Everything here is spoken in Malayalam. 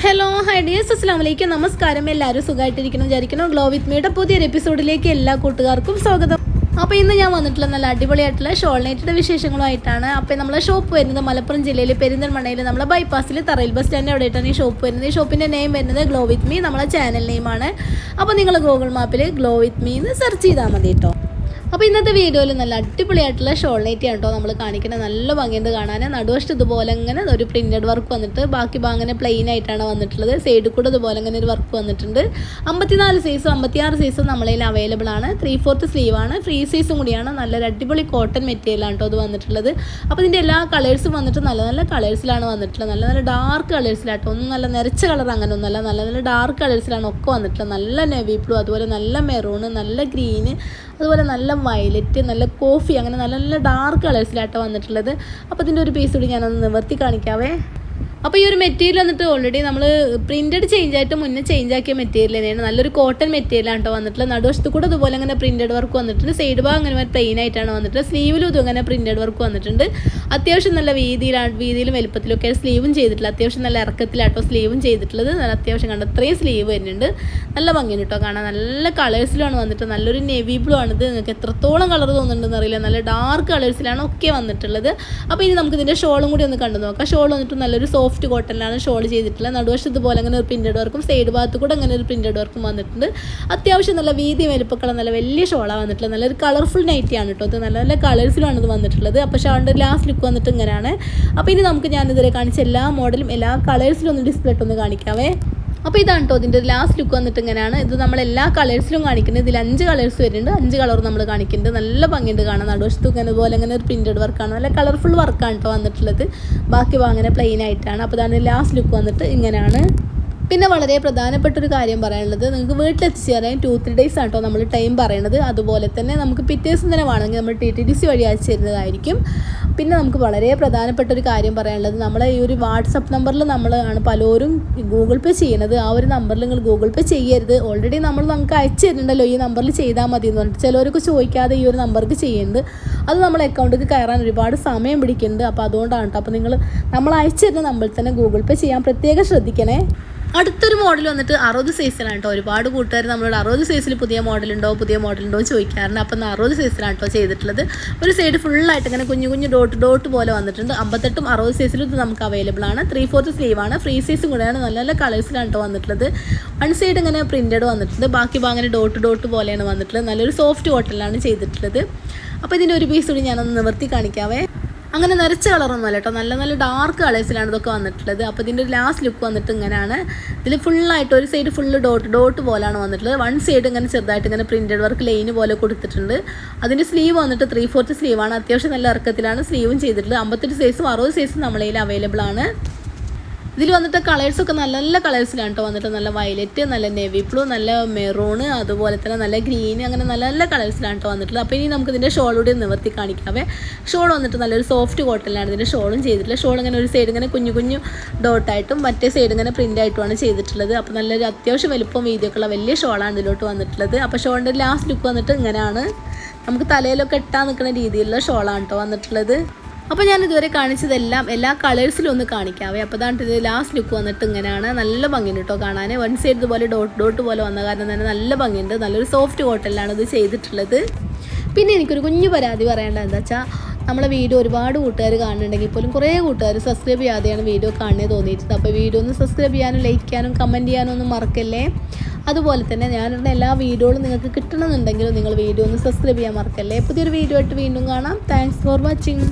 ഹലോ ഹൈ ഡിയേഴ്സ് അസ്സാം വലൈക്കും നമസ്കാരം എല്ലാവരും സുഖമായിട്ടിരിക്കണം വിചാരിക്കണം ഗ്ലോ വിത്ത് മീയുടെ പുതിയൊരു എപ്പിസോഡിലേക്ക് എല്ലാ കൂട്ടുകാർക്കും സ്വാഗതം. അപ്പോൾ ഇന്ന് ഞാൻ വന്നിട്ടുള്ള നല്ല അടിപൊളിയായിട്ടുള്ള ഷോൾ നൈറ്റിയുടെ വിശേഷങ്ങളുമായിട്ടാണ്. അപ്പോൾ നമ്മളെ ഷോപ്പ് വരുന്നത് മലപ്പുറം ജില്ലയിൽ പെരിന്തൽമണ്ണയിൽ നമ്മളെ ബൈപ്പാസിൽ തറയിൽ ബസ് സ്റ്റാൻഡ് എവിടെയായിട്ടാണ് ഈ ഷോപ്പ് വരുന്നത്? ഈ ഷോപ്പിന്റെ നെയിം വരുന്നത് ഗ്ലോ വിത്ത് മീ നമ്മളെ ചാനൽ നെയിമാണ് അപ്പോൾ നിങ്ങൾ ഗൂഗിൾ മാപ്പിൽ ഗ്ലോ വിത്ത് മീ എന്ന് സെർച്ച് ചെയ്താൽ മതി കേട്ടോ അപ്പോൾ ഇന്നത്തെ വീഡിയോയിൽ നല്ല അടിപൊളിയായിട്ടുള്ള ഷോൾ ആണ് കേട്ടോ നമ്മൾ കാണിക്കുന്നത്. നല്ല ഭംഗിയുണ്ട് കാണാൻ. നടുവശത്ത് ഇതുപോലെ ഇങ്ങനെ ഒരു പ്രിന്റഡ് വർക്ക് വന്നിട്ട് ബാക്കി ഭാഗങ്ങനെ പ്ലെയിൻ ആയിട്ടാണ് വന്നിട്ടുള്ളത്. സൈഡിൽ കൂടെ ഇതുപോലെ ഇങ്ങനെ ഒരു വർക്ക് വന്നിട്ടുണ്ട്. അമ്പത്തിനാല് സൈസും അമ്പത്തിയാറ് സൈസും നമ്മളതിൽ അവൈലബിൾ ആണ്. ത്രീ ഫോർത്ത് സ്ലീവ് ആണ്. ഫ്രീ സൈസും കൂടിയാണ്. നല്ലൊരു അടിപൊളി കോട്ടൺ മെറ്റീരിയലാണ് കേട്ടോ അത് വന്നിട്ടുള്ളത്. അപ്പോൾ ഇതിന്റെ എല്ലാ കളേഴ്സും വന്നിട്ട് നല്ല നല്ല കളേഴ്സിലാണ് വന്നിട്ടുള്ളത്. നല്ല നല്ല ഡാർക്ക് കളേഴ്സിലാട്ടോ ഒന്നും നല്ല നിരച്ച കളർ അങ്ങനെ ഒന്നുമല്ല. നല്ല നല്ല ഡാർക്ക് കളേഴ്സിലാണ് ഒക്കെ വന്നിട്ടുള്ളത്. നല്ല നെവി ബ്ലൂ അതുപോലെ നല്ല മെറൂൺ നല്ല ഗ്രീന് അതുപോലെ നല്ല വയലറ്റ് നല്ല കോഫി അങ്ങനെ നല്ല നല്ല ഡാർക്ക് കളേഴ്സിലാട്ടോ വന്നിട്ടുള്ളത്. അപ്പോൾ ഇതിന്റെ ഒരു പീസ് കൂടി ഞാനൊന്ന് നിവർത്തി കാണിക്കാവേ. അപ്പോൾ ഈ ഒരു മെറ്റീരിയൽ വന്നിട്ട് ഓൾറെഡി നമ്മൾ പ്രിന്റഡ് ചേഞ്ച് ആയിട്ട് മുന്നേ ചേഞ്ച് ആക്കിയ മെറ്റീരിയൽ തന്നെയാണ്. നല്ലൊരു കോട്ടൺ മെറ്റീരിയലാണ് കേട്ടോ വന്നിട്ടുള്ളത്. നടുവശത്ത് കൂടെ അതുപോലെ അങ്ങനെ പ്രിന്റഡ് വർക്ക് വന്നിട്ടുണ്ട്. സൈഡ് ഭാഗം അങ്ങനെ പ്ലെയിൻ ആയിട്ടാണ് വന്നിട്ടുള്ളത്. സ്ലീവിലും ഇതും അങ്ങനെ പ്രിന്റഡ് വർക്ക് വന്നിട്ടുണ്ട്. അത്യാവശ്യം നല്ല വീതിയിലാണ് വീതിയിലും വലുപ്പത്തിലൊക്കെ സ്ലീവും ചെയ്തിട്ടില്ല അത്യാവശ്യം നല്ല ഇറക്കത്തിലാട്ടോ സ്ലീവും ചെയ്തിട്ടുള്ളത്. നല്ല അത്യാവശ്യം കണ്ട? അത്രയും സ്ലീവ് വരുന്നുണ്ട്. നല്ല ഭംഗിയാണ് കേട്ടോ കാണാൻ. നല്ല കളേഴ്സിലാണ് വന്നിട്ട് നല്ലൊരു നെവി ബ്ലൂ ആണ് ഇത്. നിങ്ങൾക്ക് എത്രത്തോളം കളർ തോന്നുന്നുണ്ടെന്ന് അറിയില്ല. നല്ല ഡാർക്ക് കളേഴ്സിലാണ് ഒക്കെ വന്നിട്ടുള്ളത്. അപ്പോൾ ഇനി നമുക്ക് ഇതിന്റെ ഷോളും കൂടി ഒന്ന് കണ്ടു നോക്കാം ഷോൾ വന്നിട്ട് നല്ലൊരു സോഫ്റ്റ് കോട്ടണിലാണ് ഷോൾ ചെയ്തിട്ടുള്ളത്. നടുവശത്ത് പോലെ അങ്ങനെ ഒരു പ്രിന്റഡ് വർക്കും സൈഡ് ഭാഗത്ത് കൂടെ അങ്ങനെ ഒരു പ്രിന്റഡ് വർക്കും വന്നിട്ടുണ്ട്. അത്യാവശ്യം നല്ല വീതി വലുപ്പക്കുള്ള നല്ല വലിയ ഷോളാണ് വന്നിട്ടുള്ളത്. നല്ലൊരു കളർഫുൾ നൈറ്റിയാണ് കേട്ടോ അത് നല്ല നല്ല കളേഴ്സിലാണ് ഇത് വന്നിട്ടുള്ളത്. അപ്പോൾ ഷോളിന്റെ ലാസ്റ്റ് ലുക്ക് വന്നിട്ട് ഇങ്ങനെയാണ്. അപ്പോൾ ഇനി നമുക്ക് ഞാനിതുവരെ കാണിച്ച എല്ലാ മോഡലും എല്ലാ കളേഴ്സിലും ഒന്ന് ഡിസ്പ്ലേ ഇട്ടൊന്ന് കാണിക്കാവേ. അപ്പോൾ ഇതാണ് കേട്ടോ ഇതിന്റെ ലാസ്റ്റ് ലുക്ക് വന്നിട്ട് ഇങ്ങനെയാണ്. ഇത് നമ്മൾ എല്ലാ കളേഴ്സിലും കാണിക്കുന്നത്. ഇതിൽ അഞ്ച് കളേഴ്സ് വരുന്നുണ്ട്. അഞ്ച് കളർ നമ്മൾ കാണിക്കുന്നുണ്ട്. നല്ല ഭംഗിയുണ്ട് കാണാൻ. നടുവശത്ത് ഇങ്ങനെ പോലെ ഇങ്ങനെ ഒരു പ്രിന്റഡ് വർക്കാണ് നല്ല കളർഫുൾ വർക്കാണ് കേട്ടോ വന്നിട്ടുള്ളത്. ബാക്കി അങ്ങനെ പ്ലെയിൻ ആയിട്ടാണ്. അപ്പോൾ ഇതാണ് ലാസ്റ്റ് ലുക്ക് വന്നിട്ട് ഇങ്ങനെയാണ്. പിന്നെ വളരെ പ്രധാനപ്പെട്ട ഒരു കാര്യം പറയാനുള്ളത്. നിങ്ങൾക്ക് വീട്ടിലെത്തിച്ച് തരാൻ ടു ത്രീ ഡേയ്സ് ആണ് കേട്ടോ നമ്മൾ ടൈം പറയണത്. അതുപോലെ തന്നെ നമുക്ക് പിറ്റേഴ്സ് തന്നെ വേണമെങ്കിൽ നമ്മൾ ടി ടി ഡി സി വഴി അയച്ചു തരുന്നതായിരിക്കും. പിന്നെ നമുക്ക് വളരെ പ്രധാനപ്പെട്ട ഒരു കാര്യം പറയാനുള്ളത് നമ്മളെ ഈ ഒരു വാട്സപ്പ് നമ്പറിൽ നമ്മൾ ആണ് പലരും ഗൂഗിൾ പേ ചെയ്യുന്നത് ആ ഒരു നമ്പറിൽ നിങ്ങൾ ഗൂഗിൾ പേ ചെയ്യരുത്. ഓൾറെഡി നമ്മൾ നമുക്ക് അയച്ചു തരുന്നുണ്ടല്ലോ ഈ നമ്പറിൽ ചെയ്താൽ മതി എന്ന് പറഞ്ഞിട്ട്. ചിലവർക്ക് ചോദിക്കാതെ ഈ ഒരു നമ്പർക്ക് ചെയ്യുന്നത്. അത് നമ്മൾ അക്കൗണ്ടിൽ കയറാൻ ഒരുപാട് സമയം പിടിക്കുന്നുണ്ട്. അപ്പോൾ അതുകൊണ്ടാണ് കേട്ടോ അപ്പോൾ നിങ്ങൾ നമ്മൾ അയച്ചു തരുന്ന നമ്പറിൽ തന്നെ ഗൂഗിൾ പേ ചെയ്യാൻ പ്രത്യേകം ശ്രദ്ധിക്കണേ. അടുത്തൊരു മോഡൽ വന്നിട്ട് അറുപത് സൈസിലാണ് കേട്ടോ ഒരുപാട് കൂട്ടുകാർ നമ്മളോട് അറുപത് സൈസിൽ പുതിയ മോഡലുണ്ടോ പുതിയ മോഡലുണ്ടോ ചോദിക്കാറുണ്ട്. അപ്പം അറുപത് സൈസിലാണ് കേട്ടോ ചെയ്തിട്ടുള്ളത്. ഒരു സൈഡ് ഫുള്ളായിട്ട് ഇങ്ങനെ കുഞ്ഞു കുഞ്ഞു ഡോട്ട് ഡോട്ട് പോലെ വന്നിട്ടുണ്ട്. അമ്പത്തെട്ടും അറുപത് സൈസിലും ഇത് നമുക്ക് അവൈലബിൾ ആണ്. ത്രീ ഫോർത്ത് സ്ലീവ് ആണ്. ഫ്രീ സൈസും കൂടെയാണ്. നല്ല നല്ല കളേഴ്സിലാണ് കേട്ടോ വന്നിട്ടുള്ളത്. വൺ സൈഡ് ഇങ്ങനെ പ്രിന്റഡ് വന്നിട്ടുണ്ട്. ബാക്കി ഭാഗം ഡോട്ട് ഡോട്ട് പോലെയാണ് വന്നിട്ടുള്ളത്. നല്ലൊരു സോഫ്റ്റ് കോട്ടണിലാണ് ചെയ്തിട്ടുള്ളത്. അപ്പോൾ ഇതിന്റെ ഒരു പീസ് കൂടി ഞാനൊന്ന് നിവർത്തി കാണിക്കാവേ. അങ്ങനെ നിറച്ച കളറൊന്നുമല്ല കേട്ടോ. നല്ല നല്ല ഡാർക്ക് കളേഴ്സിലാണ് ഇതൊക്കെ വന്നിട്ടുള്ളത്. അപ്പോൾ ഇതിന്റെ ഒരു ലാസ്റ്റ് ലുക്ക് വന്നിട്ട് ഇങ്ങനെയാണ്. ഇതിൽ ഫുള്ളായിട്ട് ഒരു സൈഡ് ഫുള്ള് ഡോട്ട് ഡോട്ട് പോലാണ് വന്നിട്ടുള്ളത്. വൺ സൈഡ് ഇങ്ങനെ ചെറുതായിട്ട് ഇങ്ങനെ പ്രിന്റഡ് വർക്ക് ലൈൻ പോലെ കൊടുത്തിട്ടുണ്ട്. അതിന്റെ സ്ലീവ് വന്നിട്ട് ത്രീ ഫോർത്ത് സ്ലീവാണ് അത്യാവശ്യം നല്ല ഇറക്കത്തിലാണ് സ്ലീവും ചെയ്തിട്ടുള്ളത്. അമ്പത്തെട്ട് സൈസും അറുപത് സൈസും നമ്മളതിൽ അവൈലബിൾ ആണ്. ഇതിൽ വന്നിട്ട് കളേഴ്സൊക്കെ നല്ല നല്ല കളേഴ്സിലാണ് കേട്ടോ വന്നിട്ട്. നല്ല വയലറ്റ് നല്ല നെവി ബ്ലൂ നല്ല മെറൂണ് അതുപോലെ തന്നെ നല്ല ഗ്രീൻ അങ്ങനെ നല്ല നല്ല കളേഴ്സിലാണ് കേട്ടോ വന്നിട്ടുള്ളത്. അപ്പോൾ ഇനി നമുക്ക് ഇതിന്റെ ഷോളൂടെ നിവർത്തി കാണിക്കാവേ. ഷോൾ വന്നിട്ട് നല്ലൊരു സോഫ്റ്റ് കോട്ടനിലാണ് ഇതിന്റെ ഷോളും ചെയ്തിട്ടുള്ളത്. ഷോൾ ഇങ്ങനെ ഒരു സൈഡ് ഇങ്ങനെ കുഞ്ഞു കുഞ്ഞു ഡോട്ടായിട്ടും മറ്റേ സൈഡ് ഇങ്ങനെ പ്രിന്റ് ആയിട്ടുമാണ് ചെയ്തിട്ടുള്ളത്. അപ്പോൾ നല്ലൊരു അത്യാവശ്യം വലുപ്പം വീതിയൊക്കെ ഉള്ള വലിയ ഷോളാണ് ഇതിലോട്ട് വന്നിട്ടുള്ളത്. അപ്പോൾ ഷോളിന്റെ ലാസ്റ്റ് ലുക്ക് വന്നിട്ട് ഇങ്ങനെയാണ്. നമുക്ക് തലയിലൊക്കെ ഇട്ടാൻ നിൽക്കുന്ന രീതിയിലുള്ള ഷോളാണ് കേട്ടോ വന്നിട്ടുള്ളത്. അപ്പോൾ ഞാൻ ഇതുവരെ കാണിച്ചതെല്ലാം എല്ലാ കളേഴ്സിലും ഒന്ന് കാണിക്കാവേ. അപ്പോൾ അതാണ് ഇത് ലാസ്റ്റ് ലുക്ക് വന്നിട്ട് ഇങ്ങനെയാണ്. നല്ല ഭംഗിയുണ്ട് കേട്ടോ കാണാൻ വൺ സൈഡ് ഇതുപോലെ ഡോട്ട് ഡോട്ട് പോലെ വന്ന കാരണം തന്നെ നല്ല ഭംഗിയുണ്ട്. നല്ലൊരു സോഫ്റ്റ് കോട്ടനിലാണ് ഇത് ചെയ്തിട്ടുള്ളത്. പിന്നെ എനിക്കൊരു കുഞ്ഞു പരാതി പറയേണ്ടത് എന്താ വെച്ചാൽ നമ്മളെ വീഡിയോ ഒരുപാട് കൂട്ടുകാർ കാണുന്നുണ്ടെങ്കിൽ പോലും കുറേ കൂട്ടുകാർ സബ്സ്ക്രൈബ് ചെയ്യാതെയാണ് വീഡിയോ കാണുന്നത് തോന്നിയിട്ടുണ്ട് അപ്പോൾ വീഡിയോ ഒന്ന് സബ്സ്ക്രൈബ് ചെയ്യാനും ലൈക്ക് ചെയ്യാനും കമന്റ് ചെയ്യാനും ഒന്നും മറക്കല്ലേ? അതുപോലെ തന്നെ ഞാനിടുന്ന എല്ലാ വീഡിയോകളും നിങ്ങൾക്ക് കിട്ടണമെന്നുണ്ടെങ്കിലും നിങ്ങൾ വീഡിയോ ഒന്ന് സബ്സ്ക്രൈബ് ചെയ്യാൻ മറക്കല്ലേ? പുതിയൊരു വീഡിയോ ആയിട്ട് വീണ്ടും കാണാം. Thanks for watching